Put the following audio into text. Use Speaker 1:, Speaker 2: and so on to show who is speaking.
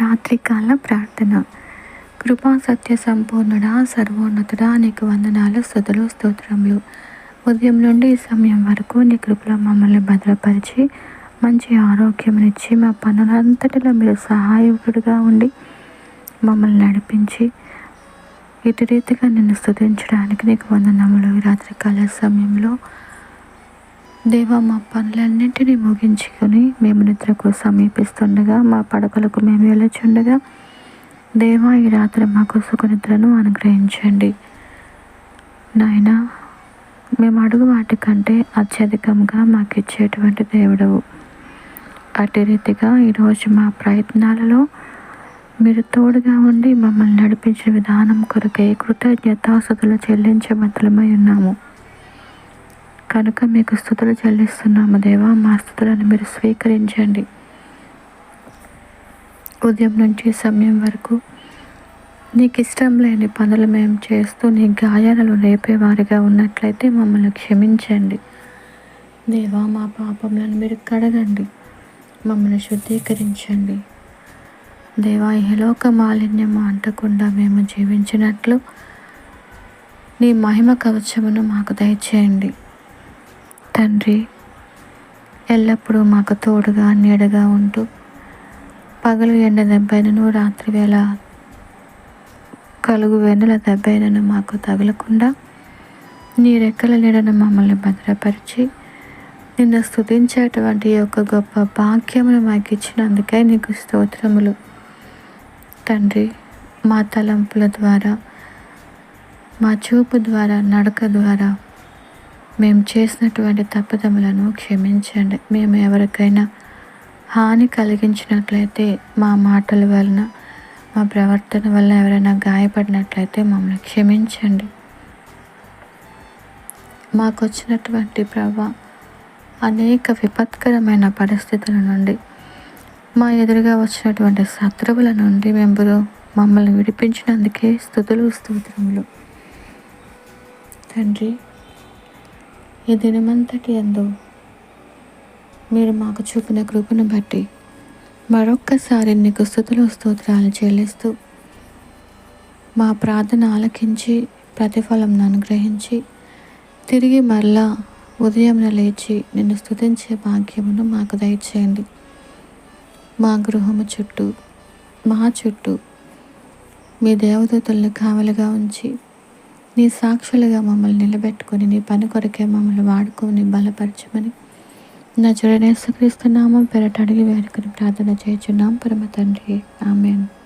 Speaker 1: రాత్రికాల ప్రార్థన. కృపా సత్య సంపూర్ణుడా సర్వోన్నతుడా నీకు వందనాలు స్థుతులు స్తోత్రములు. ఉదయం నుండి ఈ సమయం వరకు నీ కృపలో మమ్మల్ని భద్రపరిచి మంచి ఆరోగ్యమునిచ్చి మా పనులంతటిలో మీరు సహాయకుడిగా ఉండి మమ్మల్ని నడిపించి ఇటు రీతిగా నిన్ను స్థుతించడానికి నీకు వందనములు. ఈ రాత్రికాల సమయంలో దేవా మా పనులన్నింటినీ ముగించుకొని మేము నిద్రకు సమీపిస్తుండగా మా పడకలకు మేము వెళ్ళచుండగా దేవా ఈ రాత్రి మాకు సుఖనిద్రను అనుగ్రహించండి. నాయన మేము అడుగు వాటికంటే అత్యధికంగా మాకు ఇచ్చేటువంటి దేవుడవు. అటు రీతిగా ఈరోజు మా ప్రయత్నాలలో మీరు తోడుగా ఉండి మమ్మల్ని నడిపించిన విధానం కొరకే కృతజ్ఞతాసుతులు చెల్లించబద్దలమై ఉన్నాము. కనుక మీకు స్థుతులు చెల్లిస్తున్నాము దేవా మా స్థుతులను మీరు స్వీకరించండి. ఉదయం నుంచి సమయం వరకు నీకు ఇష్టం లేని పనులు మేము చేస్తూ నీ గాయాలను రేపేవారిగా ఉన్నట్లయితే మమ్మల్ని క్షమించండి. దేవా మా పాపములను మీరు కడగండి. మమ్మల్ని శుద్ధీకరించండి. దేవా ఇహలోక మాలిన్యము అంటకుండా మేము జీవించినట్లు నీ మహిమ కవచమును మాకు దయచేయండి. తండ్రి ఎల్లప్పుడూ మాకు తోడుగా నీడగా ఉంటూ పగలు ఎండ దెబ్బైనను రాత్రి వేళ కలుగు వెన్నుల దెబ్బైనను మాకు తగలకుండా నీ రెక్కల నీడను మమ్మల్ని భద్రపరిచి నిన్ను స్థుతించేటువంటి యొక్క గొప్ప భాగ్యమును మాకు ఇచ్చినందుకే నీకు స్తోత్రములు. తండ్రి మా తలంపుల ద్వారా మా చూపు ద్వారా నడక ద్వారా మేము చేసినటువంటి తప్పుదములను క్షమించండి. మేము ఎవరికైనా హాని కలిగించినట్లయితే మా మాటల వలన మా ప్రవర్తన వల్ల ఎవరైనా గాయపడినట్లయితే మమ్మల్ని క్షమించండి. మాకు వచ్చినటువంటి ప్రభా అనేక విపత్కరమైన పరిస్థితుల నుండి మా ఎదురుగా వచ్చినటువంటి శత్రువుల నుండి మేము మమ్మల్ని విడిపించినందుకే స్థుతులు స్తోత్రములు. తండ్రి ఈ దినమంతటి ఎందు మీరు మాకు చూపిన కృపను బట్టి మరొక్కసారి నీకు స్థుతులు స్తోత్రాలు చెల్లిస్తూ మా ప్రార్థన ఆలకించి ప్రతిఫలం అనుగ్రహించి తిరిగి మరలా ఉదయం లేచి నిన్ను స్థుతించే భాగ్యమును మాకు దయచేయండి. మా గృహము చుట్టూ మా చుట్టూ మీ దేవదూతలను కావలిగా ఉంచి నీ సాక్షులుగా మమ్మల్ని నిలబెట్టుకొని నీ పని కొరకే మమ్మల్ని వాడుకొని బలపరచమని నా చూడనేసుక్రీస్తు నామం పెరట అడిగి వేడుకొని ప్రార్థన చేయుచున్నాం. పరమ తండ్రి. ఆమెను.